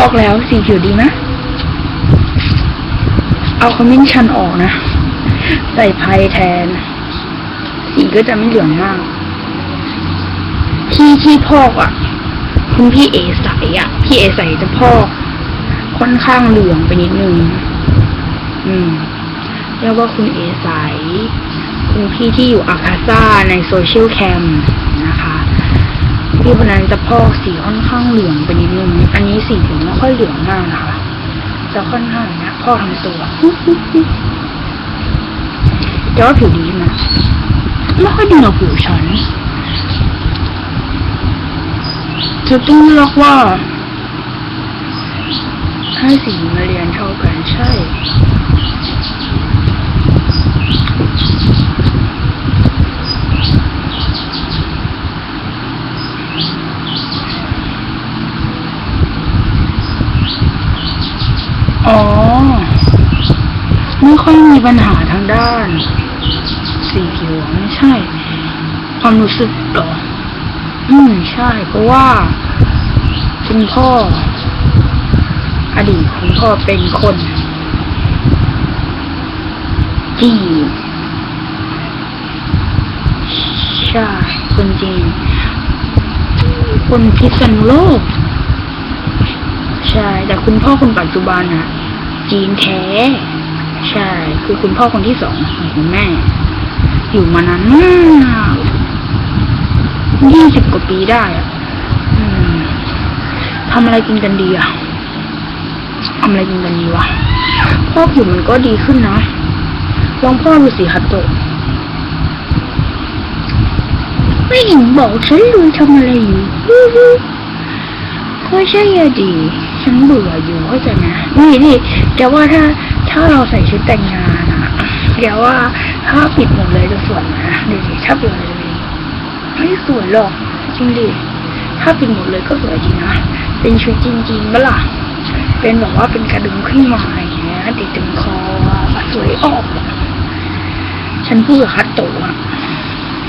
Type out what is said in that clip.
บอกแล้วสีผิวดีไหมเอาขมิ้นชันออกนะ ใส่ไพรแทน สีก็จะไม่เหลืองมาก ที่ที่พอกอะ คุณพี่เอใสอะ พี่เอใสจะพอกค่อนข้างเหลืองไปนิดนึง อืมเรียกว่าคุณเอใสคุณพี่ที่อยู่อาคาซ่าในโซเชียลแคมนะคะ พี่คนนั้นจะพอกสีค่อนข้างเหลืองไปนิดนึง สีผิวไม่ค่อยเหลืองมากนะคะจะค่อนข้างอย่างเนี้ยพอทำตัวแต่ว่าผิวดีนะไมไม่ค่อยดีกับผิวฉันเธอต้องเลือกว่าให้สีมาเรียนเท่ากันใช่ อ๋อ ไม่ค่อยมีปัญหาทางด้าน สีผิวไม่ใช่ ความรู้สึกหรออืมใช่ เพราะว่า คุณพ่อ อดีตคุณพ่อเป็นคนจีนใช่คนจีนคนพิษณุโลก ใช่ แต่คุณพ่อคนปัจจุบันอะจีนแท้ ใช่ คือคุณพ่อคนที่สองของคุณแม่ อยู่มานานมากยี่สิบกว่าปีได้อะทำอะไรกินกันดีอะทำอะไรกินกันดีวะพ่อผิวมันก็ดีขึ้นนะลองพ่อดูสิฮัตโตไม่เห็นบอกฉันเลยทำอะไรอยู่ฮู้ฮู้ก็ใช่อะดี ฉันเบื่ออยู่เข้าใจไหมนี่นี่แต่ว่าถ้า ถ้าเราใส่ชุดแต่งงานอะเดี๋ยวว่าถ้าปิดหมดเลยจะสวยนะดูดิถ้าปิดหมดเลยไม่สวยหรอกจริงดิถ้าปิดหมดเลยก็สวยจริงนะเป็นชุดจริงๆบ้าล่ะเป็นแบบว่าเป็นกระดุมขึ้นมาอย่างเงี้ยติดถึงคอสวยออกอฉันพูดกับคัตโตะ